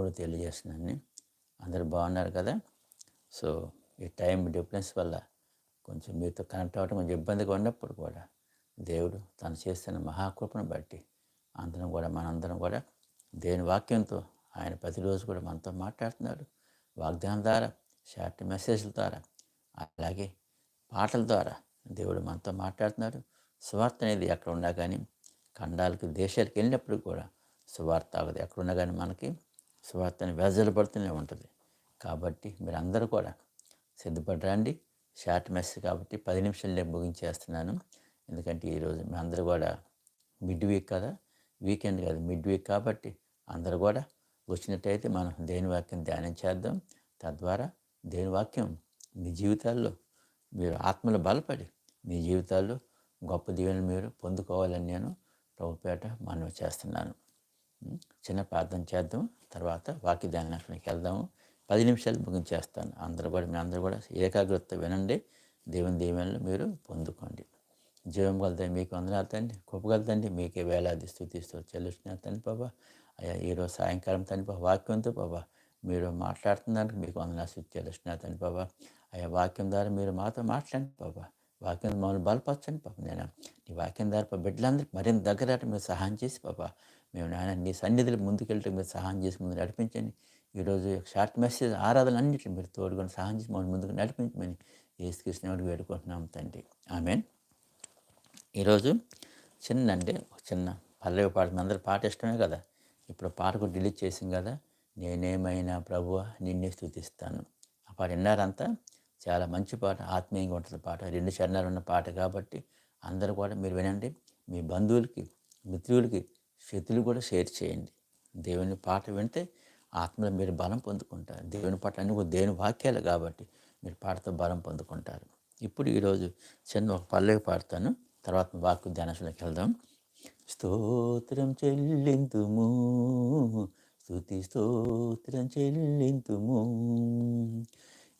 కూడా తెలియజేస్తున్నాను అందరు బాగున్నారు కదా? సో ఈ టైం డిఫరెన్స్ వల్ల కొంచెం మీతో కనెక్ట్ అవ్వడం కొంచెం ఇబ్బందిగా ఉన్నప్పుడు కూడా దేవుడు తను చేస్తున్న మహాకృపను బట్టి అందరం కూడా మనందరం కూడా దేని వాక్యంతో ఆయన ప్రతిరోజు కూడా మనతో మాట్లాడుతున్నాడు వాగ్దానం ద్వారా షార్ట్ మెసేజ్ల ద్వారా అలాగే పాటల ద్వారా దేవుడు మనతో మాట్లాడుతున్నాడు సువార్త అనేది ఎక్కడ ఉన్నా కానీ ఖండాలకు దేశాలకు వెళ్ళినప్పుడు కూడా సువార్త ఎక్కడున్నా కానీ మనకి స్వార్థని వెజలు పడుతూనే ఉంటుంది. కాబట్టి మీరు అందరూ కూడా సిద్ధపడరండి. షార్ట్ మెసేజ్ కాబట్టి పది నిమిషాలు ముగించేస్తున్నాను. ఎందుకంటే ఈరోజు మీ అందరూ కూడా మిడ్ వీక్ కదా. వీకెండ్ కాదు మిడ్ వీక్ కాబట్టి అందరూ కూడా వచ్చినట్టయితే మనం దేని వాక్యం ధ్యానం చేద్దాం. తద్వారా దేని వాక్యం మీ జీవితాల్లో మీరు ఆత్మలు బలపడి మీ జీవితాల్లో గొప్ప దీవెనలు మీరు పొందుకోవాలని నేను ప్రభుపేట మనవి చేస్తున్నాను. చిన్న ప్రార్థన చేద్దాం. తర్వాత వాక్య ధ్యానానికి వెళ్దాము పది నిమిషాలు ముగించేస్తాను. అందరూ కూడా మీ అందరూ కూడా ఏకాగ్రత వినండి. దేవుని దీవెనలు మీరు పొందుకోండి. జీవం కలుగుతాయి మీకు వందనాలు తండ్రి కృపగలుగుతండి మీకే వేలాది స్థుతిస్తూ చెల్లిస్తున్నా తండ్రి బాబా అయ్యా ఈరోజు సాయంకాలం తండ్రి బాబా వాక్యంతో బాబా మీరు మాట్లాడుతున్నారు మీకు వందనాలు స్థుతి చెల్లిస్తున్నా తండ్రి బాబా అయ్యా వాక్యం ద్వారా మీరు మాతో మాట్లాడండి బాబా వాక్యం మమ్మల్ని బలపరచండి పాప నేను నీ వాక్యం ద్వారా పాప బిడ్డలందరికీ మరింత దగ్గర మీరు సహాయం చేసి పాప మేము నాయన నీ సన్నిధిలో ముందుకెళ్ళటం మీరు సహాయం చేసి ముందు నడిపించండి. ఈరోజు షార్ట్ మెసేజ్ ఆరాధన అన్నింటిని మీరు తోడుకొని సహాయం చేసి మమ్మల్ని ముందుకు నడిపించమని ఏసుకృష్ణుడు వేడుకుంటున్నాం తండ్రి. ఆమె ఈరోజు చిన్న అంటే చిన్న పల్లవి పాట మీ అందరూ పాట ఇష్టమే కదా? ఇప్పుడు పాట కూడా డిలీట్ చేసాం కదా? నేనేమైనా ప్రభు నిన్నే స్థుతిస్తాను. ఆ పాట విన్నారంతా? చాలా మంచి పాట ఆత్మీయంగా ఉంటుంది పాట. రెండు చరణాలు ఉన్న పాట కాబట్టి అందరూ కూడా మీరు వినండి. మీ బంధువులకి మిత్రులకి శక్తులు కూడా షేర్ చేయండి. దేవుని పాట వింటే ఆత్మలో మీరు బలం పొందుకుంటారు. దేవుని పాట అన్ని కూడా దేవుని వాక్యాలు కాబట్టి మీరు పాటతో బలం పొందుకుంటారు. ఇప్పుడు ఈరోజు చిన్న ఒక పల్లవి పాడతాను. తర్వాత వాక్కు ధ్యానంలోకి వెళ్దాం. స్తోత్రం చెల్లింతుము. స్తుతి స్తోత్రం చెల్లింతుము.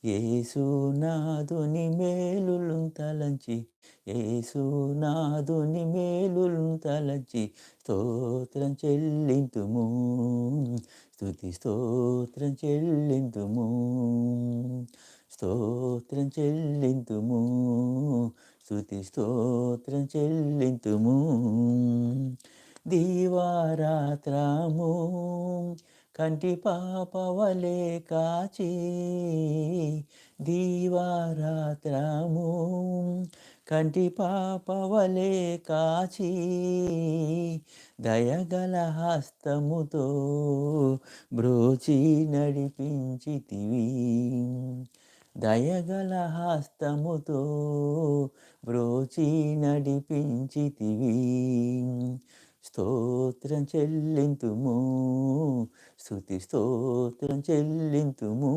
ఏసునాథుని మేలులు తలంచి ఏసునాథుని మేలులు తలంచి స్తోత్రం చెల్లింతుము. స్తుతి స్తోత్రం చెల్లింతుము. స్తోత్రం చెల్లింతుము. స్తుతి స్తోత్రం చెల్లింతుము. దీవారాత్రము కంటి పాపవలే కాచి దీవారాత్రము. కంటి పాపవలే కాచి దయగల హస్తముతో బ్రోచి నడిపించితివి. దయగల హస్తముతో బ్రోచి నడిపించితివి. స్తోత్రం చెల్లింతుము. స్థుతి స్తోత్రం చెల్లింతుము.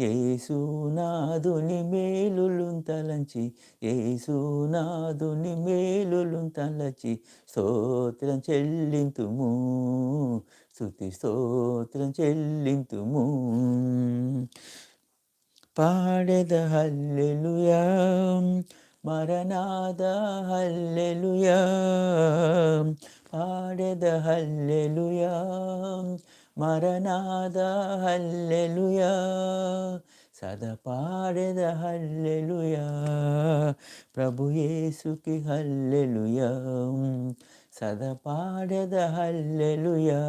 ఏసునాథుని మేలులుం తలంచి ఏసునాథుని మేలులుం తలచి స్తోత్రం చెల్లింతుము. స్థుతి స్తోత్రం చెల్లింతుము. పాడెద హల్లెలుయా. మరణాద హల్లెలూయా పాడెద హల్లెలుయా మరణాద హల్లెలుయా సద పాడెద హల్లెలుయా ప్రభుయేసుకి హల్లెలుయా సద పాడెద హల్లెలుయా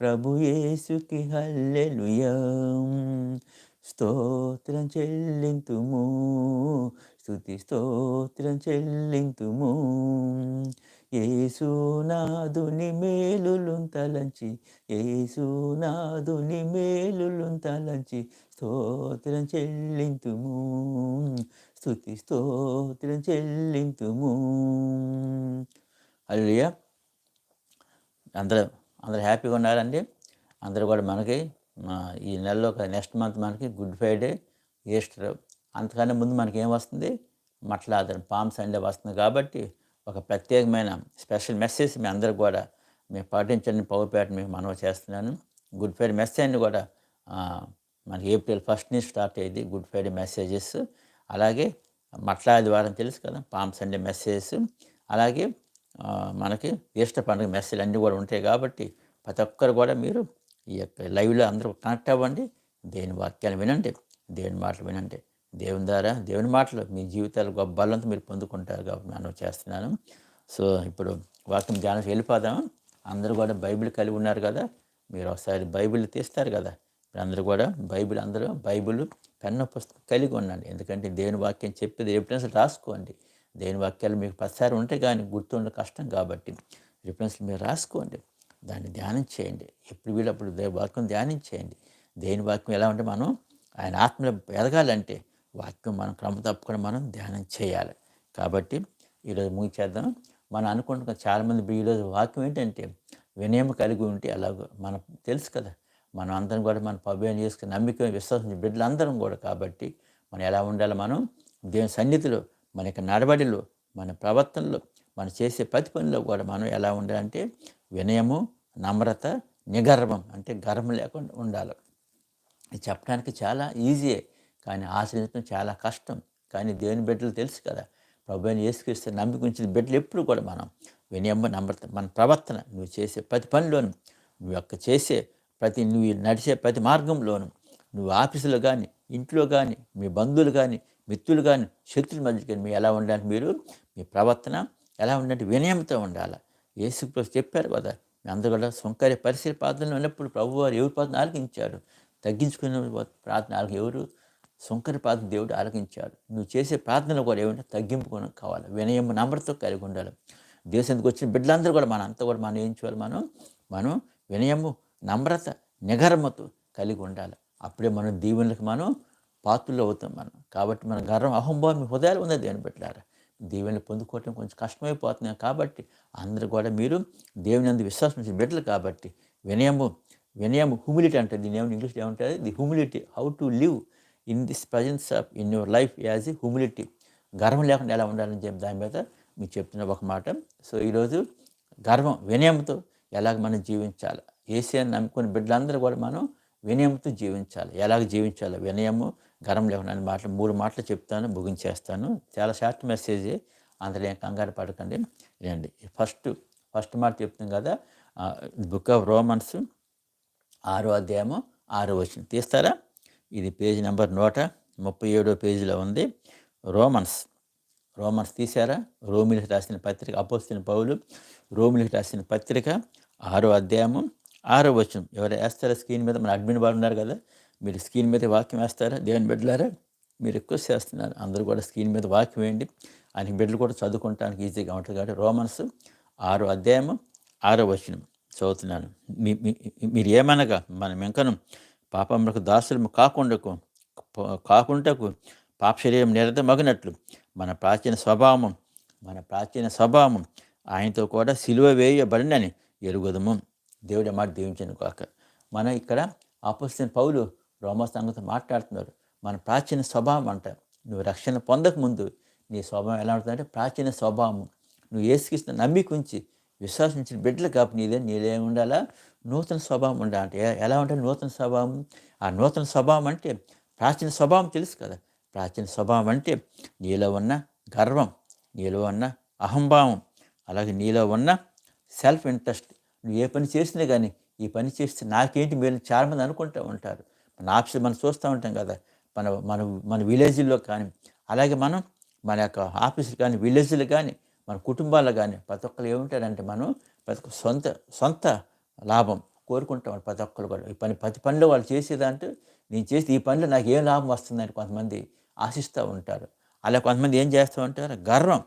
ప్రభుయేసుకి హల్లెలుయా స్తోత్రం చెల్లింతుము స్థుతి స్తోత్రం చెల్లింతుము. ఏసునాదుని మేలులుం తలంచి ఏసునాదుని మేలులుం తలంచి స్తోత్రం చెల్లింతుము. స్థుతి స్తోత్రం చెల్లింతుము. అల్లియా అందరూ అందరూ హ్యాపీగా ఉన్నారండి. అందరూ కూడా మనకి ఈ నెలలో నెక్స్ట్ మంత్ మనకి గుడ్ ఫ్రైడే ఈస్టర్ అంతకన్నా ముందు మనకి ఏం వస్తుంది? మట్లాదరం పామ్ సండే వస్తుంది కాబట్టి ఒక ప్రత్యేకమైన స్పెషల్ మెసేజ్ మీ అందరికి కూడా మేము పాటించండి. పవర్పేట మీకు మనవి చేస్తున్నాను. గుడ్ ఫ్రైడే మెసేజ్ని కూడా మనకి ఏప్రిల్ ఫస్ట్ నుంచి స్టార్ట్ అయ్యింది గుడ్ ఫ్రైడే మెసేజెస్. అలాగే మట్లాది వారం తెలుసు కదా పామ్ సండే మెసేజెస్. అలాగే మనకి ఈస్టర్ పండుగ మెసేజ్ అన్నీ కూడా ఉంటాయి కాబట్టి ప్రతి ఒక్కరు కూడా మీరు ఈ యొక్క లైవ్లో అందరూ కనెక్ట్ అవ్వండి. దేని వాక్యాలు వినండి దేని మాటలు వినండి. దేవుని ద్వారా దేవుని మాటలు మీ జీవితాలు గొప్ప బలంతో మీరు పొందుకుంటారు కాబట్టి నేను చేస్తున్నాను. సో ఇప్పుడు వాక్యం ధ్యానం వెళ్ళిపోదాం. అందరూ కూడా బైబిల్ కలిగి ఉన్నారు కదా. మీరు ఒకసారి బైబిల్ తీస్తారు కదా. మీరు అందరూ కూడా బైబిల్ అందరూ బైబిల్ పెన్న పుస్తకం కలిగి ఉండండి. ఎందుకంటే దేవుని వాక్యం చెప్పేది రిఫరెన్స్ రాసుకోండి. దేవుని వాక్యాలు మీకు ప్రతిసారి ఉంటే కానీ గుర్తుండే కష్టం కాబట్టి రిఫరెన్స్లు మీరు రాసుకోండి. దాన్ని ధ్యానం చేయండి. ఎప్పుడు వీళ్ళప్పుడు వాక్యం ధ్యానం చేయండి. దేని వాక్యం ఎలా ఉంటే మనం ఆయన ఆత్మలో ఎదగాలంటే వాక్యం మనం క్రమ తప్పకుండా మనం ధ్యానం చేయాలి. కాబట్టి ఈరోజు ముగిచేద్దాం మనం అనుకుంటున్న చాలామంది ఈరోజు వాక్యం ఏంటంటే వినయం కలిగి ఉంటే అలాగో మనం తెలుసు కదా. మనం అందరం కూడా మన పవ్యం చేసుకుని నమ్మిక విశ్వాసం బిడ్డలు అందరం కూడా కాబట్టి మనం ఎలా ఉండాలి మనం? దేవుని సన్నిధిలో మన యొక్క నడబడిలో మన ప్రవర్తనలో మనం చేసే ప్రతి పనిలో కూడా మనం ఎలా ఉండాలంటే వినయము నమ్రత నిగర్వం అంటే గర్వం లేకుండా ఉండాలి. చెప్పడానికి చాలా ఈజీయే కానీ ఆశ్రయించడం చాలా కష్టం. కానీ దేవుని బిడ్డలు తెలుసు కదా ప్రభు అని యేసుక్రీస్తు నమ్మిక ఉంచిన బిడ్డలు ఎప్పుడు కూడా మనం వినయమ్మ నమ్రత మన ప్రవర్తన నువ్వు చేసే ప్రతి పనిలోను నువ్వు యొక్క చేసే ప్రతి నువ్వు నడిచే ప్రతి మార్గంలోను నువ్వు ఆఫీసులో కానీ ఇంట్లో కానీ మీ బంధువులు కానీ మిత్రులు కానీ శత్రుల మధ్య కానీ మీరు ఎలా ఉండాలి మీరు? మీ ప్రవర్తన ఎలా ఉండాలంటే వినయంతో ఉండాలి? యేసు చెప్పారు కదా మీ అందరూ కూడా సొంకరి పరిసర ప్రార్థనలో ఉన్నప్పుడు ప్రభువారు ఎవరు ప్రార్థన ఆలకించారు? తగ్గించుకునే ప్రార్థన ఆలకి ఎవరు? సొంకరి ప్రార్థన దేవుడు ఆలకించాడు. నువ్వు చేసే ప్రార్థనలు కూడా ఏమంటే తగ్గింపు కావాలి. వినయం నమ్రతో కలిగి ఉండాలి. దేశానికి వచ్చిన బిడ్డలందరూ కూడా మన అంతా కూడా మనం ఏం చేయాలి? మనం మనం వినయము నమ్రత నిగర్మతో కలిగి ఉండాలి. అప్పుడే మనం దీవెనలకు మనం పాత్రలు అవుతాం మనం. కాబట్టి మన గర్వం అహంభావం హృదయాలు ఉన్నది దేవుని పెట్టారా దీవెనలు పొందుకోవటం కొంచెం కష్టమైపోతున్నాయి కాబట్టి అందరూ కూడా మీరు దేవుని అందు విశ్వాసం బిడ్డలు కాబట్టి వినయము వినయము హ్యూమిలిటీ అంటే దీని ఏమైనా ఇంగ్లీష్లో ఏమంటుంది? The humility how to live in this presence of in your life as a humility గర్వం లేకుండా ఎలా ఉండాలని చెప్పి దాని మీద మీకు చెప్తున్న ఒక మాట. సో ఈరోజు గర్వం వినయంతో ఎలాగ మనం జీవించాలి? ఏసియాని నమ్ముకుని బిడ్డలందరూ కూడా మనం వినయంతో జీవించాలి. ఎలాగ జీవించాలి? వినయము గర్వం లేకుండా అనే మాటలు మూడు మాటలు చెప్తాను ముగించేస్తాను. చాలా షార్ట్ మెసేజ్ అందులో ఏం కంగారు పడకండి. రండి. ఫస్ట్ ఫస్ట్ మాట చెప్తాం కదా బుక్ ఆఫ్ రోమన్స్ ఆరో అధ్యాయము ఆరో వచ్చిన తీస్తారా? ఇది పేజీ నెంబర్ నూట ముప్పై ఏడో పేజీలో ఉంది. రోమన్స్. రోమన్స్ తీశారా? రోమిలికి రాసిన పత్రిక అపోస్తున్న పౌలు రోమిలికి రాసిన పత్రిక ఆరో అధ్యాయము ఆరో వచనం. ఎవరు వేస్తారా స్క్రీన్ మీద? మన అడ్మిన్ వాళ్ళు ఉన్నారు కదా. మీరు స్క్రీన్ మీద వాక్యం వేస్తారా? దేవుని బిడ్డలారా మీరు రిక్వెస్ట్ చేస్తున్నారు. అందరూ కూడా స్క్రీన్ మీద వాక్యం వేయండి. ఆయన బిడ్డలు కూడా చదువుకోవటానికి ఈజీగా ఉంటుంది కాబట్టి రోమన్స్ ఆరో అధ్యాయము ఆరో వచనం చదువుతున్నాను. మీ మీరు ఏమనగా? మనం ఇంకను పాపములకు దాసులము కాకుండాకు కాకుండాకు పాప శరీరం నిరత మన ప్రాచీన స్వభావం మన ప్రాచీన స్వభావం ఆయనతో కూడా సిలువ వేయబడినని ఎరుగుదము. దేవుడి మాట దీవించను కాక మన ఇక్కడ ఆపోజిట్ పౌలు రోమా సంగతి మాట్లాడుతున్నారు మన ప్రాచీన స్వభావం అంట నువ్వు రక్షణ పొందక ముందు నీ స్వభావం ఎలా ఉంటుందంటే ప్రాచీన స్వభావం. నువ్వు ఏసుకిస్తున్న నమ్మికుంచి విశ్వాసించిన బిడ్డలు కాపు నీదే నీదే ఉండాలా? నూతన స్వభావం ఉండాలంటే ఎలా ఉంటుంది నూతన స్వభావం? ఆ నూతన స్వభావం అంటే ప్రాచీన స్వభావం తెలుసు కదా. ప్రాచీన స్వభావం అంటే నీలో ఉన్న గర్వం నీలో ఉన్న అహంభావం అలాగే నీలో ఉన్న సెల్ఫ్ ఇంట్రెస్ట్ నువ్వు ఏ పని చేసినా కానీ ఈ పని చేస్తే నాకేంటి మీరు చాలామంది అనుకుంటూ ఉంటారు. మన ఆఫీస్ మనం చూస్తూ ఉంటాం కదా. మన మన మన విలేజ్లో కానీ అలాగే మనం మన యొక్క ఆఫీసులు కానీ విలేజ్లు కానీ మన కుటుంబాల్లో కానీ ప్రతి ఒక్కరు ఏముంటారంటే మనం ప్రతి ఒక్క సొంత సొంత లాభం కోరుకుంటాం ప్రతి ఒక్కరు కూడా. ఈ పని ప్రతి పనిలో వాళ్ళు చేసేదంటే నేను చేసి ఈ పనిలో నాకు ఏం లాభం వస్తుందని కొంతమంది ఆశిస్తూ ఉంటారు. అలా కొంతమంది ఏం చేస్తూ ఉంటారు? గర్వం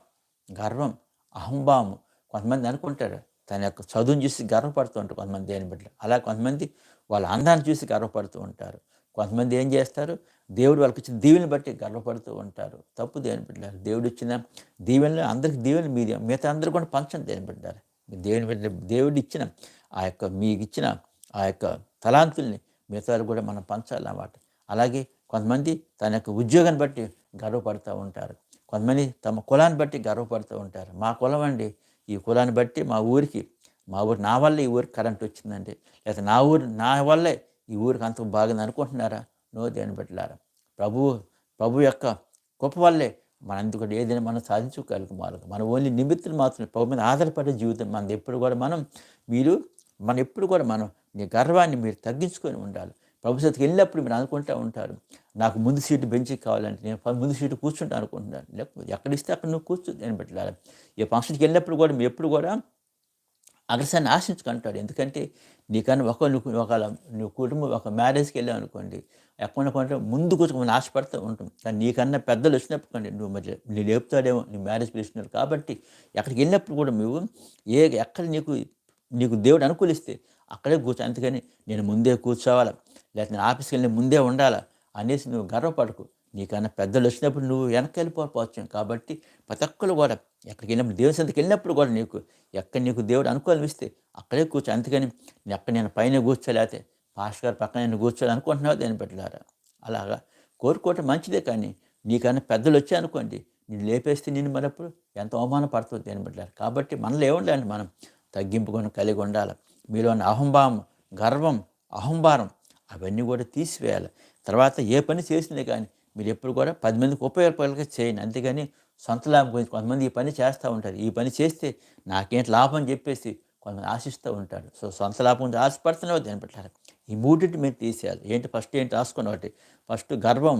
గర్వం అహంభావము కొంతమంది అనుకుంటారు తన యొక్క చదువును చూసి గర్వపడుతూ ఉంటారు కొంతమంది దేని బిడ్డలు. అలా కొంతమంది వాళ్ళ అందాన్ని చూసి గర్వపడుతూ ఉంటారు. కొంతమంది ఏం చేస్తారు? దేవుడు వాళ్ళకి ఇచ్చిన దీవెని బట్టి గర్వపడుతూ ఉంటారు. తప్పు దేని బిడ్డారు దేవుడు ఇచ్చిన దీవెనలు అందరికి దీవెని మీది. మిగతా అందరూ కూడా పంచం దేని బిడ్డారు దేవుని బిడ్డ దేవుడు ఇచ్చిన ఆ యొక్క మీకు ఇచ్చిన ఆ యొక్క తలాంతుల్ని మిగతా కూడా మనం పంచాలన్నమాట అలాగే కొంతమంది తన యొక్క ఉద్యోగాన్ని బట్టి గర్వపడుతూ ఉంటారు. కొంతమంది తమ కులాన్ని బట్టి గర్వపడుతూ ఉంటారు. మా కులం అండి ఈ కులాన్ని బట్టి మా ఊరికి మా ఊరు నా వల్ల ఈ ఊరికి కరెంట్ వచ్చిందండి. లేదా నా ఊరు నా వల్లే ఈ ఊరికి అంత బాగుంది అనుకుంటున్నారా? నో దేని పెట్టలారా ప్రభు ప్రభు యొక్క గొప్ప వల్లే మన అందుకు ఏదైనా మనం సాధించుకోగలుగు మార్గం మన ఓన్లీ నిమిత్తులు మాత్రమే ప్రభు మీద ఆధారపడే జీవితం. మనది ఎప్పుడు కూడా మనం మీరు మనం ఎప్పుడు కూడా మనం నీ గర్వాన్ని మీరు తగ్గించుకొని ఉండాలి. ప్రభుత్వకి వెళ్ళినప్పుడు మీరు అనుకుంటూ ఉంటారు నాకు ముందు సీటు బెంచి కావాలంటే నేను ముందు సీటు కూర్చుంటా అనుకుంటున్నాను. లేకపోతే ఎక్కడ ఇస్తే అక్కడ నువ్వు కూర్చో నేను పెట్టాలి ఈ ఫంక్షన్కి వెళ్ళినప్పుడు కూడా మీరు ఎప్పుడు కూడా అగ్రసాన్ని ఆశించుకుంటాడు ఎందుకంటే నీకన్నా ఒక నువ్వు ఒక నువ్వు కుటుంబం ఒక మ్యారేజ్కి వెళ్ళావు అనుకోండి ఎక్కడ కొంటే ముందు కూర్చొని ఆశపడుతూ ఉంటాం. కానీ నీకన్నా పెద్దలు వచ్చినప్పుడు నువ్వు మరి నీ లేపుతాడేమో నీ మ్యారేజ్ పిలుస్తున్నారు కాబట్టి ఎక్కడికి వెళ్ళినప్పుడు కూడా నువ్వు ఏ ఎక్కడ నీకు నీకు దేవుడు అనుకూలిస్తే అక్కడే కూర్చో. అందుకని నేను ముందే కూర్చోవాలా? లేకపోతే నేను ఆఫీస్కి వెళ్ళి ముందే ఉండాలా? అనేసి నువ్వు గర్వపడకు. నీకన్నా పెద్దలు వచ్చినప్పుడు నువ్వు వెనక్కి వెళ్ళిపోవచ్చు. కాబట్టి ప్రతి ఒక్కరు కూడా ఎక్కడికి వెళ్ళినప్పుడు దేవుని సంతకి వెళ్ళినప్పుడు కూడా నీకు ఎక్కడ నీకు దేవుడు అనుకూలం ఇస్తే అక్కడే కూర్చో. అందుకని ఎక్కడ నేను పైన కూర్చోలేతే పాస్టర్ గారు పక్కన నేను కూర్చోాలి అనుకుంటున్నావు దేని పెట్టారా అలాగా కోరుకోవటం మంచిదే కానీ నీకన్నా పెద్దలు వచ్చాయనుకోండి నేను లేపేస్తే నేను మరప్పుడు ఎంత అవమానం పడుతుంది దేని పెట్టారు కాబట్టి మనలో ఏముండాలండి మనం. తగ్గింపుకొని కలిగి ఉండాలి. మీలో ఉన్న అహంభావం గర్వం అహంభారం అవన్నీ కూడా తీసివేయాలి. తర్వాత ఏ పని చేసినా కానీ మీరు ఎప్పుడు కూడా పది మందికి ఉపయోగపడేలాగా చేయండి. అంతేగాని సొంత లాభం గురించి కొంతమంది ఈ పని చేస్తూ ఉంటారు. ఈ పని చేస్తే నాకేంటి లాభం అని చెప్పేసి కొంతమంది ఆశిస్తూ ఉంటారు. సో సొంత లాభం గురించి ఆశపడుతున్నావు? దాన్ని పెట్టాలి ఈ మూడింటి మీరు తీసేయాలి. ఏంటి ఫస్ట్ ఏంటి రాసుకున్న ఒకటి ఫస్ట్ గర్వం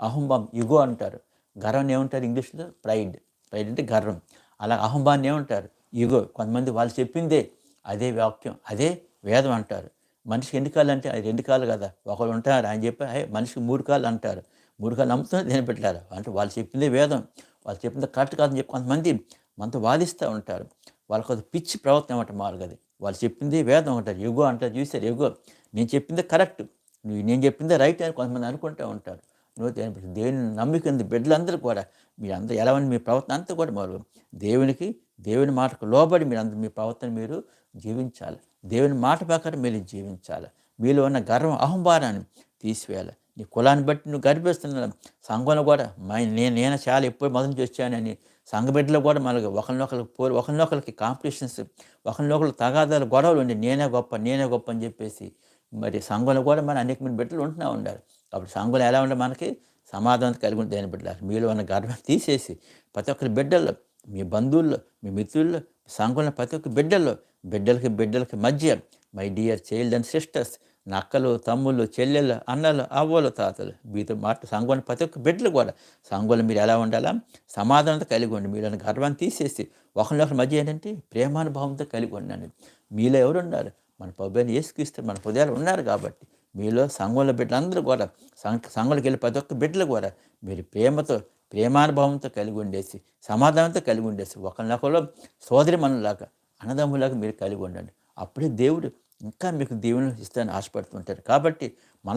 అహంభావం ఇగో అంటారు. గర్వం ఏమంటారు ఇంగ్లీష్లో? ప్రైడ్. ప్రైడ్ అంటే గర్వం. అలా అహంభాన్ని ఏమంటారు? ఇగో కొంతమంది వాళ్ళు చెప్పిందే అదే వాక్యం అదే వేదం అంటారు. మనిషికి ఎన్ని కాళ్ళు అంటే అది రెండు కాళ్ళు కదా. ఒకరు ఉంటారు ఆయన చెప్పి మనిషికి మూడు కాళ్ళు అంటారు. మూడు కాళ్ళు నమ్ముతున్నారు దేని పెట్టారు. అంటే వాళ్ళు చెప్పిందే వేదం. వాళ్ళు చెప్పింది కరెక్ట్ కాదని చెప్పి కొంతమంది మనతో వాదిస్తూ ఉంటారు. వాళ్ళకి ఒక పిచ్చి ప్రవర్తన అంటే మారుగా అది వాళ్ళు చెప్పింది వేదం అంటారు. యుగో అంటారు చూస్తారు యుగో నేను చెప్పిందే కరెక్ట్. నువ్వు నేను చెప్పిందే రైట్ అని కొంతమంది అనుకుంటూ ఉంటారు. నువ్వు దేని దేవుని నమ్మికంది బిడ్డలందరూ కూడా మీరందరూ ఎలా ఉంది మీ ప్రవర్తన అంతా కూడా మారు. దేవునికి దేవుని మాటకు లోబడి మీరు అందరు మీ ప్రవర్తన మీరు జీవించాలి. దేవుని మాట ప్రకారం మీరు జీవించాలి. మీలో ఉన్న గర్వం అహంభారాన్ని తీసివేయాలి. నీ కులాన్ని బట్టి నువ్వు గర్భిస్తున్నా సంఘంలో కూడా మా నేను నేను చాలా ఎప్పుడు మొదలు చేశానని వచ్చానని సంఘ కూడా మనకి ఒకరినొకరికి పోరు ఒకరినొకరికి కాంపిటీషన్స్ ఒకరినొకరు తగాదాలు గొడవలు ఉండి నేనే గొప్ప నేనే గొప్ప అని చెప్పేసి మరి సంఘంలో కూడా మన అనేక మంది బిడ్డలు ఉంటున్నా ఉండాలి అప్పుడు సంఘంలో ఎలా ఉండే మనకి సమాధానం కలిగి ఉంటుంది దేని బిడ్డలు మీలో ఉన్న గర్వం తీసేసి ప్రతి ఒక్కరి బిడ్డల్లో మీ బంధువుల్లో మీ మిత్రుల్లో సంఘంలో ప్రతి ఒక్క బిడ్డల్లో బిడ్డలకి బిడ్డలకి మధ్య my dear child and sisters నక్కలు తమ్ముళ్ళు చెల్లెళ్ళు అన్నలు అవ్వలు తాతలు మీతో మాట సంఘంలో ప్రతి ఒక్క బిడ్డలు కూడా సంఘంలో మీరు ఎలా ఉండాలా? సమాధానంతో కలిగి ఉండి మీరు గర్వాన్ని తీసేసి ఒకరినొకరి మధ్య ఏంటంటే ప్రేమానుభావంతో కలిగి ఉండండి. మీలో ఎవరు ఉన్నారు మన పబ్బని ఏసుకిస్తే మన హృదయాలు ఉన్నారు కాబట్టి మీలో సంఘంలో బిడ్డలందరూ కూడా సంఘ సంఘంలోకి వెళ్ళి ప్రతి ఒక్క బిడ్డలు కూడా మీరు ప్రేమతో ప్రేమానుభవంతో కలిగి ఉండేసి సమాధానంతో కలిగి ఉండేసి ఒకరినొకరు సోదరి మనలాగా అన్నదమ్ములాగా మీరు కలిగి ఉండండి. అప్పుడే దేవుడు ఇంకా మీకు దేవుని ఇస్తానని ఆశపడుతుంటారు కాబట్టి మన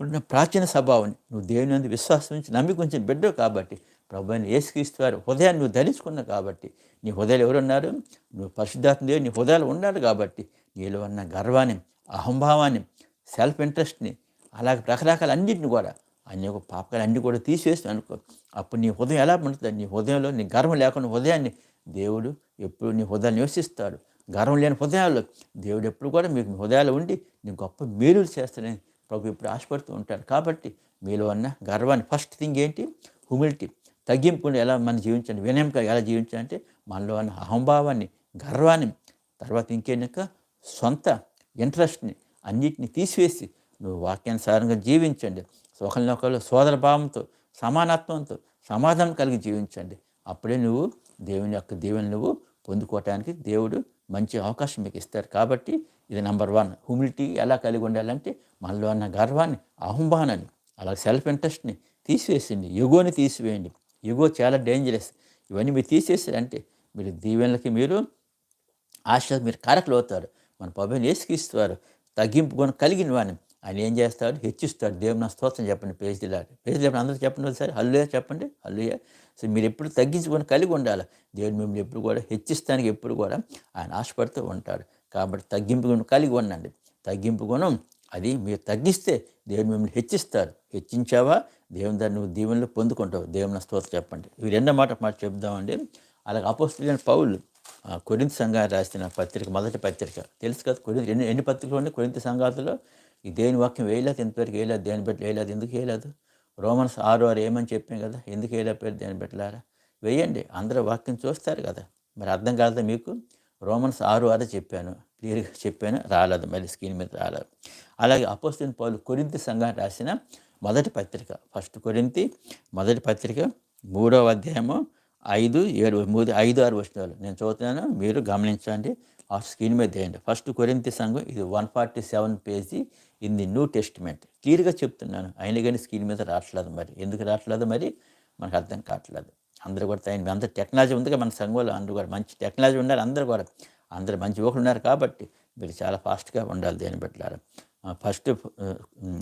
ఉన్న ప్రాచీన స్వభావాన్ని నువ్వు దేవుని అందు విశ్వాసం నుంచి నమ్మిక ఉంచిన బిడ్డవు కాబట్టి ప్రభు అని ఏసుక్రీస్తు వారు హృదయాన్ని నువ్వు ధరించుకున్నావు కాబట్టి నీ హృదయాలు ఎవరున్నారు? నువ్వు పరిశుద్ధాత్మ దేవుడు నీ హృదయాలు ఉన్నారు కాబట్టి నీలో ఉన్న గర్వాన్ని అహంభావాన్ని సెల్ఫ్ ఇంట్రెస్ట్ని అలాగే రకరకాల అన్నింటిని కూడా అన్ని ఒక పాపకాలన్నీ అన్ని కూడా తీసివేసి అనుకో అప్పుడు నీ హృదయం ఎలా ఉంటుంది నీ హృదయంలో నీ గర్వం లేకుండా హృదయాన్ని దేవుడు ఎప్పుడు నీ హృదయాన్ని నివసిస్తాడు. గర్వం లేని హృదయాల్లో దేవుడు ఎప్పుడు కూడా మీకు మీ హృదయాలు ఉండి నీ గొప్ప మేలులు చేస్తానని ప్రభు ఇప్పుడు ఆశపడుతూ ఉంటాడు. కాబట్టి మీలో ఉన్న గర్వాన్ని ఫస్ట్ థింగ్ ఏంటి? హ్యూమిలిటీ తగ్గింపుని ఎలా మనం జీవించండి వినయంగా ఎలా జీవించాలంటే మనలో ఉన్న అహంభావాన్ని గర్వాన్ని తర్వాత ఇంకేనాక సొంత ఇంట్రెస్ట్ని అన్నిటిని తీసివేసి నువ్వు వాక్యానుసారంగా జీవించండి. ఒకరినొకరు సోదర భావంతో సమానత్వంతో సమాధానం కలిగి జీవించండి. అప్పుడే నువ్వు దేవుని యొక్క దేవుని నువ్వు పొందుకోవటానికి దేవుడు మంచి అవకాశం మీకు ఇస్తారు కాబట్టి ఇది నెంబర్ వన్ హ్యూమిలిటీ ఎలా కలిగి ఉండాలంటే మనలో ఉన్న గర్వాన్ని అహంభానాన్ని అలాగే సెల్ఫ్ ఇంట్రెస్ట్ని తీసివేసింది యుగోని తీసివేయండి. యుగో చాలా డేంజరస్ ఇవన్నీ మీరు తీసేసారంటే మీరు దీవెనలకి మీరు ఆశ మీరు కారకులు అవుతారు. మన పబ్బని వేసుకిస్తారు తగ్గింపు గుణం కలిగిన వాడిని ఆయన ఏం చేస్తాడు? హెచ్చిస్తాడు. దేవుని నా స్తోత్రం చెప్పండి. పేజీలా పేజీలో అందరూ చెప్పండి ఒకసారి. హల్లుయ చెప్పండి. హల్లుయ సో మీరు ఎప్పుడు తగ్గించుకొని కలిగి ఉండాలి. దేవుడు మిమ్మల్ని ఎప్పుడు కూడా హెచ్చిస్తానికి ఎప్పుడు కూడా ఆయన ఆశపడుతూ ఉంటాడు. కాబట్టి తగ్గింపు గుణం కలిగి ఉండండి. తగ్గింపు గుణం అది మీరు తగ్గిస్తే దేవుడు మిమ్మల్ని హెచ్చిస్తారు హెచ్చించావా? దేవుని దాన్ని నువ్వు దీవెనలు పొందుకుంటావు. దేవుని స్తోత్రం చెప్పండి. ఇవి రెండో మాట మాట చెప్దామండి. అలాగే అపోస్తులైన పౌలు కొరింత సంఘాన్ని రాసిన పత్రిక మొదటి పత్రిక. తెలుసు కదా కొరింత ఎన్ని ఎన్ని పత్రికలు ఉన్నాయి? కొరింత సంఘాతులో ఈ దేని వాక్యం వేయలేదు? ఇంతవరకు వేయలేదు. దేని బట్టి వేయలేదు? ఎందుకు వేయలేదు? రోమన్స్ ఆరు ఆరు ఏమని చెప్పాం కదా? ఎందుకు వేయలేకపోయారు దేని పెట్టలారా? వేయండి. అందరూ వాక్యం చూస్తారు కదా. మరి అర్థం కాదు మీకు? రోమన్స్ ఆరు ఆరు చెప్పాను. క్లియర్గా చెప్పాను. రాలేదు. మళ్ళీ స్క్రీన్ మీద రాలేదు. అలాగే అపోస్తున్న పౌలు కొరింతి సంఘాన్ని రాసిన మొదటి పత్రిక. ఫస్ట్ కొరింతి మొదటి పత్రిక మూడవ అధ్యాయము ఐదు ఏడు మూడు ఐదు ఆరు వచనాలు. నేను చదువుతున్నాను. మీరు గమనించండి. ఆ స్క్రీన్ మీద వేయండి ఫస్ట్ కొరింతి సంఘం ఇది one forty seven page in the New Testament. క్లియర్గా చెప్తున్నాను. అయినా కానీ స్క్రీన్ మీద రావట్లేదు మరి. ఎందుకు రావట్లేదు మరి? మనకు అర్థం కావట్లేదు. అందరూ కూడా తగిన అంత టెక్నాలజీ ఉందిగా మన సంఘంలో అందరూ కూడా. మంచి టెక్నాలజీ ఉన్నారు అందరూ కూడా. అందరూ మంచి యువకులు ఉన్నారు కాబట్టి మీరు చాలా ఫాస్ట్గా ఉండాలి దేని పెట్టారు ఫస్ట్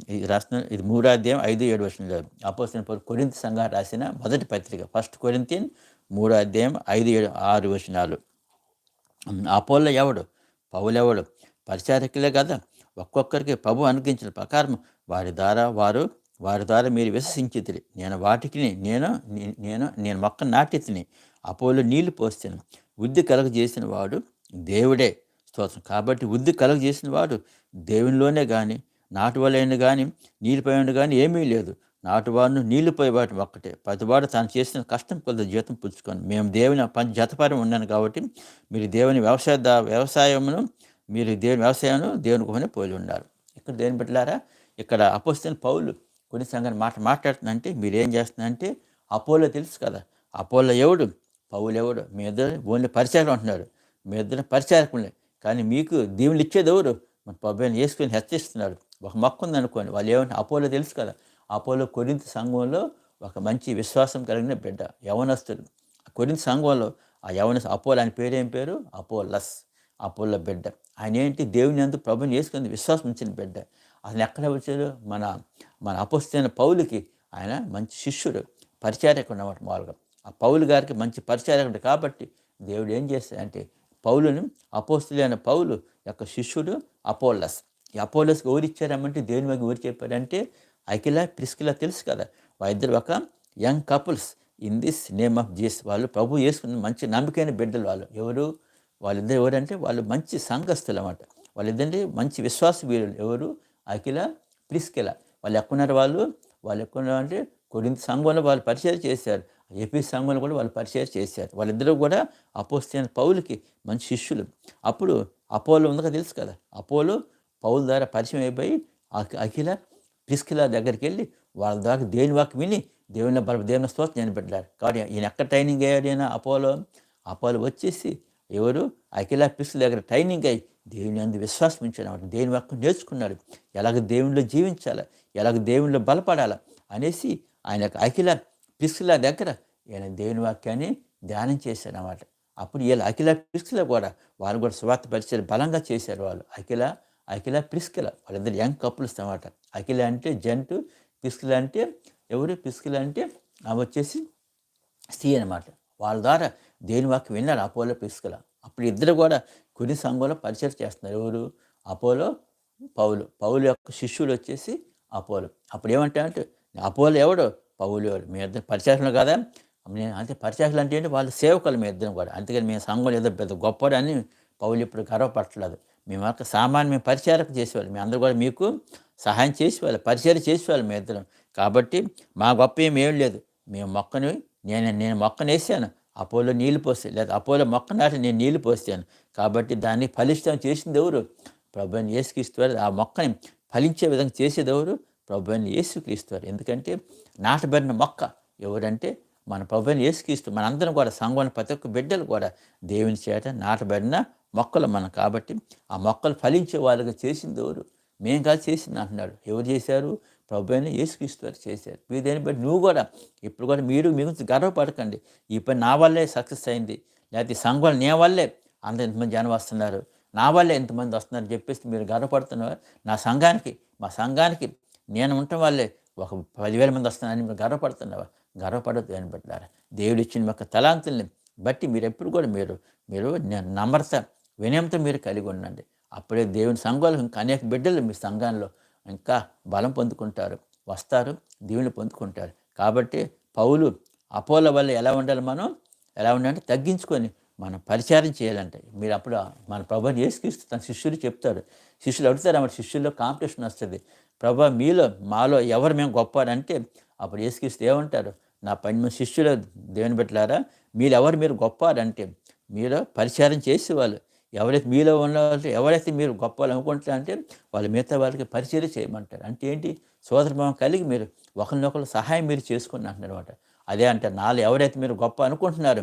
ఇది రాసిన ఇది మూడాధ్యాయం ఐదు ఏడు వర్షంలో అపోసిన కొరింత సంఘం రాసిన మొదటి పత్రిక ఫస్ట్ కొరింతిన్ మూడో అధ్యాయం ఐదు ఏడు ఆరు వచనాలు. అపోల్లో ఎవడు? పౌలెవడు పరిచారకులే కదా. ఒక్కొక్కరికి ప్రభు అనుగ్రహించిన ప్రకారం వారి ద్వారా వారు వారి ద్వారా మీరు విశ్వసించితిరి. నేను వాటికి నేను నేను నేను మొక్క నాటితిని. అపోలో నీళ్ళు పోస్తాను. వృద్ధి కలగజేసిన వాడు దేవుడే. స్తోత్రం. కాబట్టి వృద్ధి కలగజేసిన వాడు దేవునిలోనే కానీ నాటు వలైన కానీ నీళ్ళపై కానీ ఏమీ లేదు. నాటువాడును నీళ్ళు వాటి ఒక్కటే. ప్రతివాడు తాను చేసిన కష్టం కొద్ది జీతం పుచ్చుకొని మేము దేవుని పని జతపరం ఉన్నాను కాబట్టి మీరు దేవుని వ్యవసాయ వ్యవసాయమును మీరు దేవుని వ్యవసాయమును దేవుని కోసమే పోలి ఉన్నారు. ఇక్కడ దేని పెట్టారా ఇక్కడ అపోస్తున్న పౌలు కొన్ని సంఘాన్ని మాట మాట్లాడుతుందంటే మీరేం చేస్తుందంటే అపోలో తెలుసు కదా అపోలో ఎవడు? పౌలు ఎవడు? మీ ఇద్దరు ఓన్లీ పరిచయం అంటున్నారు. మీ ఇద్దరు పరిచారకులే. కానీ మీకు దేవుని ఇచ్చేది ఎవరు? మన పబ్బైన వేసుకొని హెచ్చరిస్తున్నారు. ఒక మొక్క ఉందనుకోండి వాళ్ళు ఏమంటే అపోలో తెలుసు కదా అపోలో కొరింత సంఘంలో ఒక మంచి విశ్వాసం కలిగిన బిడ్డ యవనస్తుడు. కొరింత సంఘంలో ఆ యవన అపోలో ఆయన పేరు పేరు? అపోలస్ అపోలో బిడ్డ. ఆయన ఏంటి? దేవుని అందు ప్రభుని వేసుకుని విశ్వాసం ఉంచిన బిడ్డ. అతను ఎక్కడ వచ్చాడు? మన మన అపోస్తైన పౌలుకి ఆయన మంచి శిష్యుడు పరిచారకుడు అన్నమాట మామూలుగా. ఆ పౌలు గారికి మంచి పరిచారకుడు కాబట్టి దేవుడు ఏం చేస్తాడంటే పౌలును అపోస్తులైన పౌలు యొక్క శిష్యుడు అపోలస్. ఈ అపోలస్కి ఎవరు ఇచ్చారమ్మంటే దేవుని మీద ఎవరు చెప్పారంటే అఖిల ప్రిస్కిల తెలుసు కదా వాళ్ళిద్దరు ఒక young couples in this name of Jesus వాళ్ళు ప్రభు చేసుకున్న మంచి నమ్మకైన బిడ్డలు వాళ్ళు ఎవరు వాళ్ళిద్దరు ఎవరంటే వాళ్ళు మంచి సంఘస్థులు అన్నమాట వాళ్ళిద్దరి మంచి విశ్వాస వీరులు ఎవరు అఖిల ప్రిస్కిల వాళ్ళు ఎక్కున్నారు వాళ్ళు వాళ్ళు ఎక్కున్నారు అంటే కొరింత సంఘంలో వాళ్ళు పరిచయం చేశారు ఏపీ సంఘంలో కూడా వాళ్ళు పరిచయం చేశారు వాళ్ళిద్దరూ కూడా అపోస్తైన పౌలకి మంచి శిష్యులు అప్పుడు అపోలో ఉందిగా తెలుసు కదా అపోలో పౌల ద్వారా పరిచయం అయిపోయి అఖిల ప్రిస్కిల దగ్గరికి వెళ్ళి వాళ్ళ ద్వారా దేని వాకి విని దేవుని దేవుని స్తోత్రం నేను పెట్టారు కాబట్టి ఈయన ఎక్కడ ట్రైనింగ్ అయ్యాడు ఈయన? అపోలో. అపోలో వచ్చేసి ఎవరు? అఖిల ప్రిస్కిల దగ్గర ట్రైనింగ్ అయ్యి దేవుని అందు విశ్వాసం ఉంచాడు దేని వాక్కు నేర్చుకున్నాడు? ఎలాగ దేవునిలో జీవించాలి? ఎలాగ దేవునిలో బలపడాలి? అనేసి ఆయన అఖిల ప్రిస్కిల దగ్గర ఈయన దేవుని వాక్యాన్ని ధ్యానం చేశాడు అన్నమాట. అప్పుడు వీళ్ళు అఖిల ప్రిస్కిల కూడా వాళ్ళు కూడా స్వార్థ పరిచయం బలంగా చేశారు వాళ్ళు. అఖిల అఖిల ప్రిస్కిల వాళ్ళిద్దరు యంగ్ కపుల్స్ అనమాట అఖిల అంటే జంటు పిస్కిల అంటే ఎవరు? పిస్కిల అంటే అవి వచ్చేసి స్త్రీ అనమాట వాళ్ళ ద్వారా దేని వాక్యం విన్నారు? Apollo Priscilla. అప్పుడు ఇద్దరు కూడా కొన్ని సంఘంలో పరిచయం చేస్తున్నారు. ఎవరు? అపోలో పౌలు. పౌలు యొక్క శిష్యుడు వచ్చేసి అపోలో. అప్పుడు ఏమంటారంటే అపోలో ఎవడు? పౌలు ఎవడు? మీ ఇద్దరు పరిచయం కదా. నేను అంటే పరిచయాలు అంటే ఏంటి? వాళ్ళ సేవకులు మీ ఇద్దరం కూడా. అందుకని మేము సంఘం ఏదో పెద్ద గొప్పడని అని పౌలు ఇప్పుడు గర్వపడట్లేదు. మేము ఒక సామాన్య మేము పరిచారక చేసేవాళ్ళు. మీ అందరూ కూడా మీకు సహాయం చేసేవాళ్ళు పరిచయం చేసేవాళ్ళు మీ ఇద్దరం. కాబట్టి మా గొప్ప ఏం ఏం లేదు. మేము మొక్కని నేను నేను మొక్కనేసాను అపోలో నీళ్ళు పోస్తే లేదా అపోలో మొక్క నాటి నేను నీళ్ళు పోస్తాను కాబట్టి దాన్ని ఫలిష్టం చేసింది ఎవరు? ప్రభుని యేసుక్రీస్తువారు ఆ మొక్కని ఫలించే విధంగా చేసేది ఎవరు? ప్రభుని యేసుక్రీస్తువారు ఎందుకంటే నాటబడిన మొక్క ఎవరంటే మన ప్రభుని యేసుక్రీస్తు. మనందరం కూడా సంఘం ప్రతి ఒక్క బిడ్డలు కూడా దేవుని చేత నాటబడిన మొక్కలు మనం కాబట్టి ఆ మొక్కలు ఫలించే వాళ్ళగా చేసింది ఎవరు? మేము కాదు చేసింది అంటున్నాడు. ఎవరు చేశారు? ప్రభు అయిన యేసుక్రీస్తు చేశారు. మీరు దేని బట్టి? నువ్వు కూడా. ఇప్పుడు కూడా మీరు మీ గురించి గర్వపడకండి. ఈ పని నా వల్లే సక్సెస్ అయింది. లేకపోతే సంఘాలు నే వల్లే. అంత ఎంతమంది జనం వస్తున్నారు. నా వల్లే ఎంతమంది వస్తున్నారు చెప్పేసి మీరు గర్వపడుతున్నారు. నా సంఘానికి మా సంఘానికి నేను ఉండటం వల్లే ఒక పదివేల మంది వస్తున్నారని మీరు గర్వపడుతున్నావా? గర్వపడద్దు అని పెట్టారు దేవుడు ఇచ్చిన ఒక తలాంతుల్ని బట్టి మీరు ఎప్పుడు కూడా మీరు మీరు నమ్రత వినయంతో మీరు కలిగి ఉండండి. అప్పుడే దేవుని సంఘాలు ఇంకా అనేక బిడ్డలు మీ సంఘంలో ఇంకా బలం పొందుకుంటారు వస్తారు దేవుని పొందుకుంటారు. కాబట్టి పౌలు అపోల వల్ల ఎలా ఉండాలి మనం? ఎలా ఉండాలంటే తగ్గించుకొని మనం పరిచారం చేయాలంటే. మీరు అప్పుడు మన ప్రభుని ఏసుక్రీస్తు తన శిష్యులు చెప్తారు. శిష్యులు అడుగుతారు మన శిష్యుల్లో కాంపిటీషన్ వస్తుంది. ప్రభా మీలో మాలో ఎవరు మేము గొప్ప అంటే అప్పుడు ఏసుక్రీస్తు ఏమంటారు? నా పని మంది శిష్యులు దేవుని పెట్టలారా మీరు ఎవరు మీరు గొప్ప అంటే మీరు పరిచారం చేసేవాళ్ళు. ఎవరైతే మీలో ఉన్న ఎవరైతే మీరు గొప్ప వాళ్ళు అనుకుంటారు అంటే వాళ్ళు మిగతా వాళ్ళకి పరిచయం చేయమంటారు. అంటే ఏంటి? సోదరభావం కలిగి మీరు ఒకరినొకరు సహాయం మీరు చేసుకుని అంటున్నారు అదే అంటే నాలో ఎవరైతే మీరు గొప్ప అనుకుంటున్నారు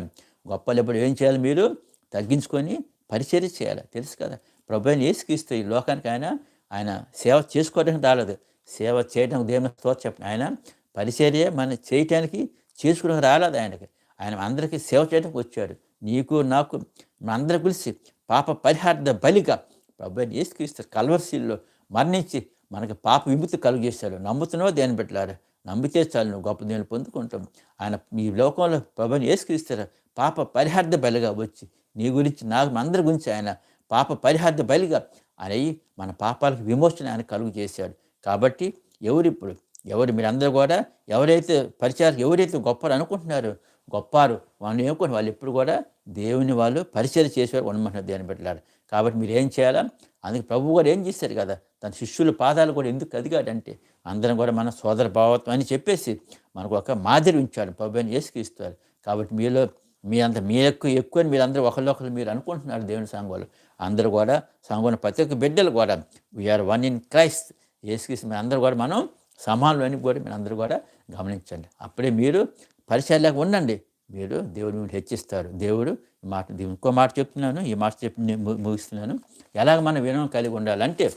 గొప్పలు ఎప్పుడు ఏం చేయాలి మీరు తగ్గించుకొని పరిచర్య చేయాలి. తెలుసు కదా? ప్రభుత్వం అయిన ఈ లోకానికి ఆయన ఆయన సేవ చేసుకోవడానికి రాలేదు. సేవ చేయడానికి దేవుని స్తోత్రం చెప్పండి. ఆయన పరిచర్య మన చేయటానికి చేసుకోవడానికి రాలేదు ఆయనకి. ఆయన అందరికీ సేవ చేయడానికి వచ్చాడు. నీకు నాకు మన అందరూ కలిసి పాప పరిహార్థ బలిగా ప్రభు అయిన యేసుక్రీస్తు కల్వర్సీల్లో మరణించి మనకు పాప విముక్తి కలుగజేశాడు. నమ్ముతున్నావో దేని పెట్టారు నమ్మితే చాలు నువ్వు గొప్ప దేవుని పొందుకుంటాం ఆయన ఈ లోకంలో ప్రభుని వేసుక్రీస్తారు పాప పరిహార్థ బలిగా వచ్చి నీ గురించి నాకు అందరి గురించి ఆయన పాప పరిహార్థ బలిగా అని మన పాపాలకు విమోచన ఆయన కలుగు చేశాడు కాబట్టి ఎవరు ఇప్పుడు? ఎవరు మీరందరూ కూడా ఎవరైతే పరిచయాలు ఎవరైతే గొప్పలు అనుకుంటున్నారో గొప్పారు వాళ్ళు ఏమనుకోండి వాళ్ళు ఎప్పుడు కూడా దేవుని వాళ్ళు పరిచయం చేసేవారు ఉండమంటున్నారు దేని పెట్టారు కాబట్టి మీరు ఏం చేయాలా? అందుకే ప్రభు కూడా ఏం చేశారు కదా? తన శిష్యుల పాదాలు కూడా ఎందుకు కదిగాడంటే అందరం కూడా మన సోదర భావత్వం అని చెప్పేసి మనకు ఒక మాదిరి ఉంచాడు ప్రభు అని వేసుకిస్తారు కాబట్టి మీలో మీ అంత మీ ఎక్కువ ఎక్కువ అని మీరందరూ ఒకళ్ళొకరు మీరు అనుకుంటున్నారు దేవుని సంఘాలు. అందరూ కూడా సంఘం ప్రతి ఒక్క బిడ్డలు కూడా we are one in Christ ఏసుకృష్ణ మీ అందరూ కూడా మనం సమానులు అని కూడా మీరు అందరూ కూడా గమనించండి. అప్పుడే మీరు పరిచయాలకు ఉండండి. మీరు దేవుడు మిమ్మల్ని హెచ్చిస్తారు. దేవుడు మాట ఇంకో మాట చెప్తున్నాను ఈ మాట చెప్పి నేను ముగిస్తున్నాను. ఎలాగ మనం వినయం కలిగి ఉండాలంటే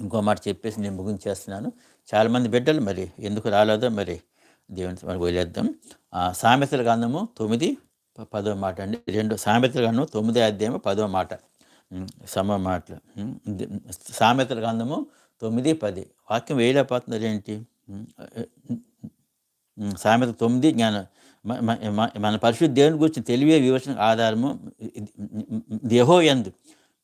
ఇంకో మాట చెప్పేసి నేను ముగించేస్తున్నాను. చాలామంది బిడ్డలు మరి ఎందుకు రాలేదో మరి దేవుని మనకు వదిలేద్దాం. ఆ, సామెతల గంధము తొమ్మిది ప- పదో మాట అండి. రెండు సామెతల గంధము తొమ్మిది అధ్యాయము పదో మాట. సమ మాటలు. సామెతల గంధము తొమ్మిది పది. వాక్యం వేయలేకపోతున్నారు ఏంటి? సామెత తొమ్మిది జ్ఞానం మన పరిశుద్ధ దేవుని గురించి తెలివే వివచన ఆధారము దేహో ఎందు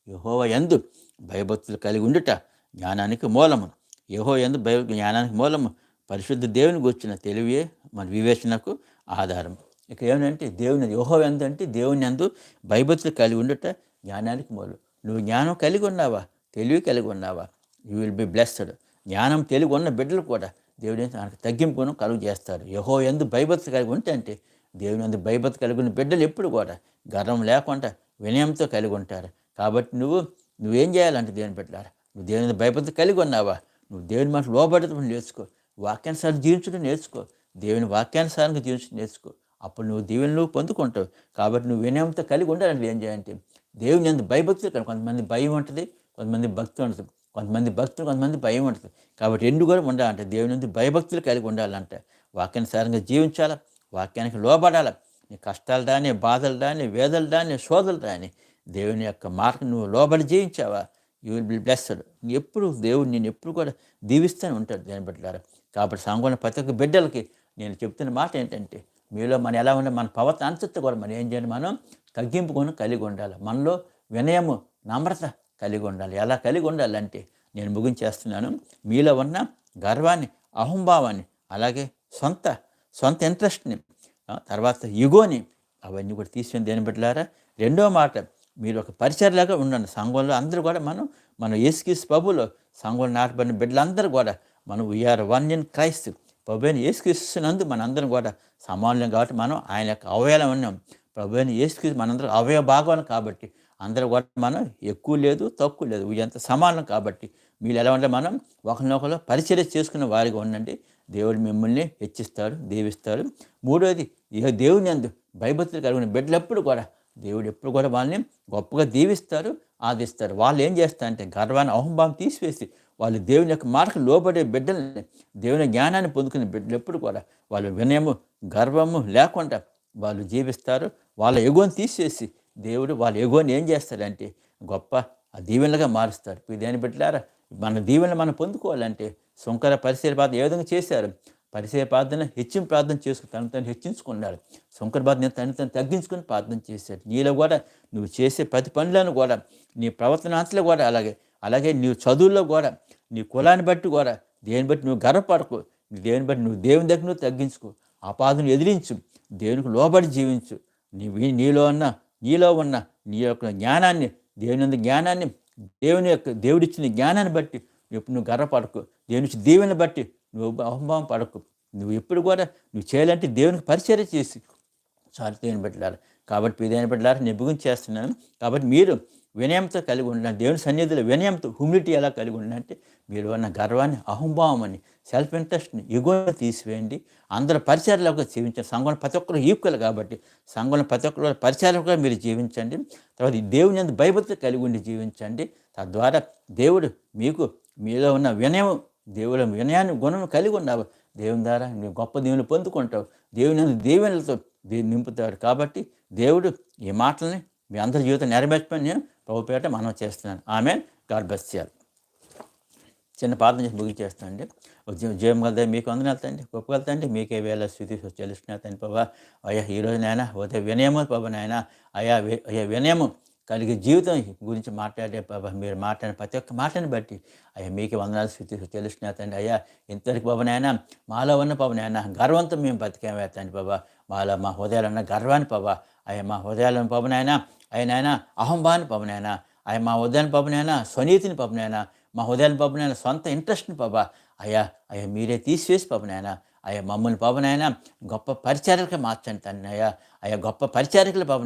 యహోవ ఎందు భయభక్తులు కలిగి ఉండుట జ్ఞానానికి మూలము. యహో ఎందు భయ జ్ఞానానికి మూలము పరిశుద్ధ దేవుని గురించిన తెలివే మన వివేచనకు ఆధారం ఇక ఏమంటే దేవుని యహో ఎందు అంటే దేవుని ఎందు భయభక్తులు కలిగి ఉండుట జ్ఞానానికి మూలం. నువ్వు జ్ఞానం కలిగి ఉన్నావా? తెలివి కలిగి ఉన్నావా? You will be blessed. జ్ఞానం తెలివి ఉన్న బిడ్డలు కూడా దేవుడు ఆయనకు తగ్గింపును కలుగు చేస్తాడు. యహో ఎందు భయభక్తి కలిగి ఉంటే అంటే దేవుని ఎందు భయభక్తి కలిగి ఉన్న బిడ్డలు ఎప్పుడు కూడా గర్వం లేకుండా వినయంతో కలిగి ఉంటారు. కాబట్టి నువ్వు నువ్వేం చేయాలంటే దేవుని పెట్టారు నువ్వు దేవుని ఎందు భయభక్తి కలిగి ఉన్నావా? నువ్వు దేవుని మాట లోబడటం నేర్చుకో. వాక్యానుసారం జీవించడం నేర్చుకో. దేవుని వాక్యానుసారంగా జీవించడం నేర్చుకో. అప్పుడు నువ్వు దేవుని నువ్వు పొందుకుంటావు. కాబట్టి నువ్వు వినయంతో కలిగి ఉండాలంటే ఏం చేయాలంటే దేవుని ఎందు భయభక్తులు కొంతమంది భయం ఉంటుంది కొంతమంది భక్తి ఉంటుంది. కొంతమంది భక్తులు కొంతమంది భయం ఉంటుంది. కాబట్టి రెండు కూడా ఉండాలంటే. దేవుని నుండి భయభక్తులు కలిగి ఉండాలంటే. వాక్యానుసారంగా జీవించాలి? వాక్యానికి లోబడాలా? నీ కష్టాలు రాని బాధలు రాని వేదలు రాని శోధలు రాని దేవుని యొక్క మార్గం నువ్వు లోబడి జీవించావా? యూ విల్ బి బ్లెస్డ్ ఎప్పుడు దేవుడు నేను ఎప్పుడు కూడా దీవిస్తూనే ఉంటాడు దేని బిడ్డలారా. కాబట్టి సంగోన ప్రతి ఒక్క బిడ్డలకి నేను చెప్తున్న మాట ఏంటంటే మీలో మనం ఎలా ఉండే మన పవత అంతత్తు కూడా మనం ఏం చేయాలి? మనం తగ్గింపుకొని కలిగి ఉండాలి. మనలో వినయము నమ్రత కలిగి ఉండాలి ఎలా కలిగి ఉండాలంటే నేను ముగించేస్తున్నాను. మీలో ఉన్న గర్వాన్ని అహంభావాన్ని అలాగే సొంత సొంత ఇంట్రెస్ట్ని తర్వాత యుగోని అవన్నీ కూడా తీసుకుని దేని బిడ్డలారా? రెండో మాట మీరు ఒక పరిచయలాగా ఉండండి. సంఘంలో అందరూ కూడా మనం మన ఏసుకీస్ ప్రభులో సంఘంలో నాటబడిన బిడ్డలందరూ కూడా మనం వీఆర్ వన్ ఇన్ క్రైస్త్ ప్రభుని ఏసుకీస్తున్నందు మనందరం కూడా సమాన్యం కాబట్టి మనం ఆయన యొక్క అవయవం ఉన్నాం. ప్రభుని ఏసుకీ మనందరం అవయవ భాగం కాబట్టి అందరూ కూడా మనం ఎక్కువ లేదు తక్కువ లేదు. ఎంత సమానం కాబట్టి మీరు ఎలా ఉంటే మనం ఒకరినొకరు పరిచర్య చేసుకున్న వారిగా ఉండండి. దేవుడు మిమ్మల్ని హెచ్చిస్తాడు దీవిస్తాడు. మూడోది ఇక దేవుని అందు భయభక్తులు కలిగిన. బిడ్డలు ఎప్పుడు కూడా దేవుడు ఎప్పుడు కూడా వాళ్ళని గొప్పగా దీవిస్తారు ఆదిస్తారు వాళ్ళు ఏం చేస్తారంటే గర్వాన్ని అహంభావం తీసివేసి వాళ్ళు దేవుని యొక్క మార్కు లోబడే బిడ్డల్ని దేవుని జ్ఞానాన్ని పొందుకునే బిడ్డలు ఎప్పుడు కూడా వాళ్ళు వినయము గర్వము లేకుండా వాళ్ళు జీవిస్తారు. వాళ్ళ ఎగువను తీసేసి దేవుడు వాళ్ళు ఎగోని ఏం చేస్తాడంటే గొప్ప ఆ దీవెనలుగా మారుస్తాడు. దేని బిడ్డలారా మన దీవెనలు మనం పొందుకోవాలంటే శంకర పరిసర ప్రార్థన ఏ విధంగా చేశారు? పరిసర ప్రార్థన హెచ్చింపు ప్రార్థన చేసుకుని తను తను హెచ్చించుకున్నాడు. శంకర ప్రార్థన తను తను తగ్గించుకుని ప్రార్థన చేశాడు. నీలో కూడా నువ్వు చేసే ప్రతి పనులను కూడా నీ ప్రవర్తనాంతలో కూడా అలాగే అలాగే నీ చదువుల్లో కూడా నీ కులాన్ని బట్టి కూడా దేని బట్టి నువ్వు గర్వపడకు. దేని దేవుని బట్టి నువ్వు దేవుని దగ్గర నువ్వు తగ్గించుకో. ఆపాదను ఎదిరించు. దేవునికి లోబడి జీవించు. నీ నీలో ఉన్న నీలో ఉన్న నీ యొక్క జ్ఞానాన్ని దేవుని జ్ఞానాన్ని దేవుని యొక్క దేవుడిచ్చిన జ్ఞానాన్ని బట్టి ఎప్పుడు నువ్వు గర్వపడకు. దేవుని దీవెని బట్టి నువ్వు అహంభావం పడకు. నువ్వు ఎప్పుడు కూడా నువ్వు చేయాలంటే దేవునికి పరిచయం చేసి సారి దేవుని పెట్టారు కాబట్టి దేని పెట్టారు నేను చేస్తున్నాను. కాబట్టి మీరు వినయంతో కలిగి ఉండాలి దేవుని సన్నిధిలో వినయంతో హ్యూమిలిటీ ఎలా కలిగి ఉండాలంటే మీరు ఉన్న గర్వాన్ని అహంభావమని సెల్ఫ్ ఇంట్రెస్ట్ని ఎగువ తీసివేయండి. అందరు పరిచయాలకు జీవించండి. సంఘంలో ప్రతి ఒక్కరు ఈక్వల్ కాబట్టి సంఘంలో ప్రతి ఒక్కరు పరిచయాలుగా మీరు జీవించండి. తర్వాత ఈ దేవుని ఎందుకు భయభక్తి కలిగి ఉండి జీవించండి. తద్వారా దేవుడు మీకు మీలో ఉన్న వినయం దేవుడు వినయాన్ని గుణం కలిగి ఉన్నావు. దేవుని ద్వారా నీ గొప్ప దేవుని పొందుకుంటావు. దేవుని దేవునితో దేవుని నింపుతాడు కాబట్టి దేవుడు ఈ మాటల్ని మీ అందరి జీవితం నెరవేర్చుకొని నేను ప్రభుపేట మనం చేస్తున్నాను. ఆమె గాడ్ చేయాలి చిన్న పాత్ర చేసి ముగించేస్తానండి జయం కలదా మీకు అందరూ వెళ్తాండి గొప్ప వెళ్తాండి మీకే వేళ స్థితి చెల్లిస్తున్నా బాబా అయ్యా ఈరోజు నాయన ఉదయ వినయము బాబా నాయన. అయ్యా అయ్యా వినయము కలిగే జీవితం గురించి మాట్లాడే బాబా మీరు మాట్లాడిన ప్రతి ఒక్క మాటని బట్టి అయ్యా మీకు వందనాలు స్థితి చెల్లిస్తున్నా అయ్యా ఇంతవరకు బాబా నాయన మాలో ఉన్న బాబు నాయన గర్వంతో మేము బతికామే బాబా మాలో మా హృదయాలు ఉన్న గర్వాన్ని బాబా అయ్యా మా హృదయాలను బాబు నాయన ఆయన నాయన అహంభాన్ని బాబు అయ్యా మా హృదయాన్ని బాబు స్వనీతిని బాబు మా హృదయాన్ని బాబు నాయన సొంత ఇంట్రెస్ట్ని బాబా అయ్యా అయ్యా మీరే తీసివేసి బాబు అయ్యా మమ్మల్ని బాబు గొప్ప పరిచారికలు మార్చండి తండ్రి అయ్యా. అయ్యా గొప్ప పరిచారికలు బాబు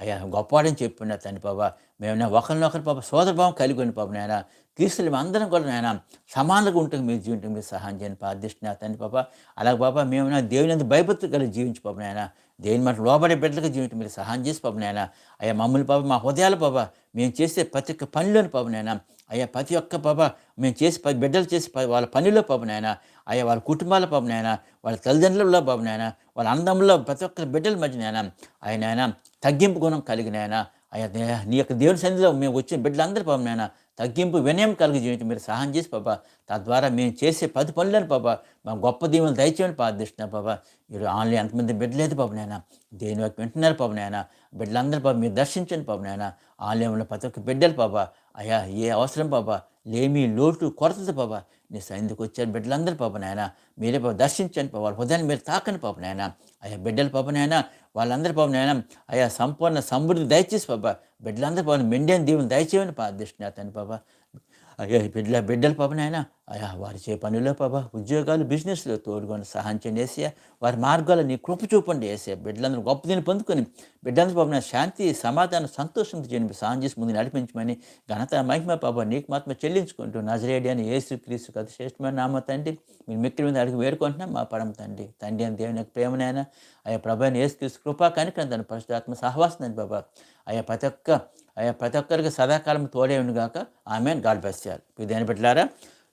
అయ్యా గొప్పవాడని చెప్పున్నా తండ్రి బాబా మేము ఒకరినొకరి పాప సోదరభావం కలిగి ఉన్న పాప నాయన. క్రీస్తులు అందరం కూడా నాయన సమానంగా ఉంటుంది మీరు జీవితం మీరు సహాయం చేయని ప్రార్థిస్తున్నా తండ్రి పాప. అలాగే పాప మేము దేవుని అందు భయభక్తులు కలిగి జీవించి పాప నాయన. దేని మాట లోబడే బిడ్డలకు జీవితం మీరు సహాయం చేసి పాప నాయన అయ్యా మమ్మల్ని పాప మా హృదయాల పాప మేము చేసే ప్రతి ఒక్క పనిలోని పాప నాయన అయ్యా ప్రతి ఒక్క పాప మేము చేసి పది బిడ్డలు చేసి ప- వాళ్ళ పనిలో పాప నాయన అయ్యా వాళ్ళ కుటుంబాల పాప నాయన వాళ్ళ తల్లిదండ్రులలో పాప నాయన వాళ్ళ అందంలో ప్రతి ఒక్క బిడ్డల మధ్య నాయన ఆయన తగ్గింపు గుణం కలిగిన ఆయన అయ్యా దే- నీ యొక్క దేవుని సన్నిధిలో మేము వచ్చిన బిడ్డలందరూ పాపం నాయన తగ్గింపు వినయం కలిగి జీవితం మీరు సహాయం చేసి పాప తద్వారా మేము చేసే పది పనులను పాప మా గొప్ప దీవులు దయచేయని ప్రార్థిస్తున్నా పాప మీరు ఆన్లైన్ ఎంతమంది బిడ్డలేదు పాప నాయన. దేని వైపు వింటున్నారు పాప నాయన. బిడ్డలందరూ పాప మీరు దర్శించండి పాప నాయన. ఆన్లైన్లో ప్రతి ఒక్క బిడ్డలు పాప అయ్యా ఏ అవసరం బాబా? లేమి లోటు కొరతది పాప నీ సైన్యకు వచ్చారు బిడ్డలందరూ పాప నాయన. మీరే పాప దర్శించండి పాప. వాళ్ళ హృదయాన్ని మీరు తాకని పాప నాయన. అయ్యా బిడ్డల పాప నాయన. వాళ్ళందరూ పాప నాయన. అయ్యా సంపూర్ణ సమృద్ధి దయచేసి పాప బిడ్డలందరూ పాప మెండేని దీవుని దయచేయని పాప తండ్రి పాప అయ్యా బిడ్డల బిడ్డల పాప నాయన. అయ్యా వారి చే పనుల్లో పాప ఉద్యోగాలు బిజినెస్లో తోడుకొని సహాయం చేయండి వేసే వారి మార్గాలు నీ కృప చూపండి వేసే బిడ్డలందరూ గొప్ప దీన్ని పొందుకొని బిడ్డలందరూ పాప శాంతి సమాధానం సంతోషంతో చేయండి సహాయం చేసి ముందు నడిపించమని ఘనత మహిమ పాప నీకు మాత్రం చెల్లించుకుంటూ నజరేడి అని ఏసు క్రీస్తు కథ శ్రేష్టమైన నామ తండ్రి. మీరు మిక్కిరి మీద అడిగి వేడుకుంటున్నాం మా పరమ తండ్రి. తండ్రి అని దేవుని యొక్క ప్రేమనైనా అయ్యా ప్రభాని ఏసు క్రీస్తు కృపా కనికరం తన పరిశుధాత్మ సహవాసం బాబా అయ్యా ప్రతి ఒక్క అయ్యా ప్రతి ఒక్కరికి సదాకాలం తోడే గాక ఆమె గాడ్ బెస్ చేయాలి ఇది దేని పెట్టారా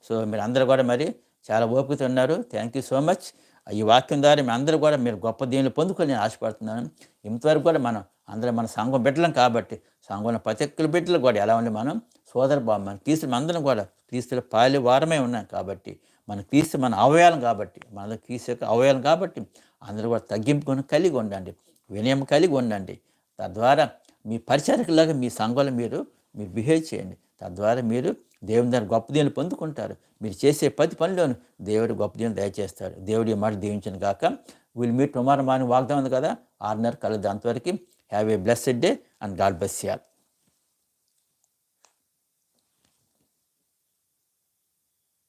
సో మీరు అందరూ కూడా మరి చాలా ఓపికతో ఉన్నారు. థ్యాంక్ యూ సో మచ్ ఈ వాక్యం ద్వారా మీ అందరూ కూడా మీరు గొప్ప దీనిని పొందుకొని నేను ఆశపడుతున్నాను. ఇంతవరకు కూడా మనం అందరం మన సంఘం బిడ్డలం కాబట్టి సంఘంలో ప్రతి ఒక్కరి బిడ్డలు కూడా ఎలా ఉండి మనం సోదర బాబు మన క్రీస్తులు అందరం కూడా క్రీస్తుల పాలి వారమే ఉన్నాం కాబట్టి మన క్రీస్తు మన అవయాలం కాబట్టి మన క్రీస్తు యొక్క అవయాలం కాబట్టి అందరూ కూడా తగ్గింపుకొని కలిగి ఉండండి. వినయం కలిగి ఉండండి. తద్వారా మీ పరిచారకులాగా మీ సంఘంలో మీరు మీరు బిహేవ్ చేయండి. తద్వారా మీరు దేవుని దాని గొప్ప దేవుని పొందుకుంటారు. మీరు చేసే ప్రతి పనిలోను దేవుడు గొప్ప దేవుని దయచేస్తాడు. దేవుడి మాట దీవించను కాక విల్ మీట్ టుమారో మార్నింగ్ వాగ్దాం ఉంది కదా? ఆరున్నర కలదు అంతవరకు have a blessed day and God bless y'all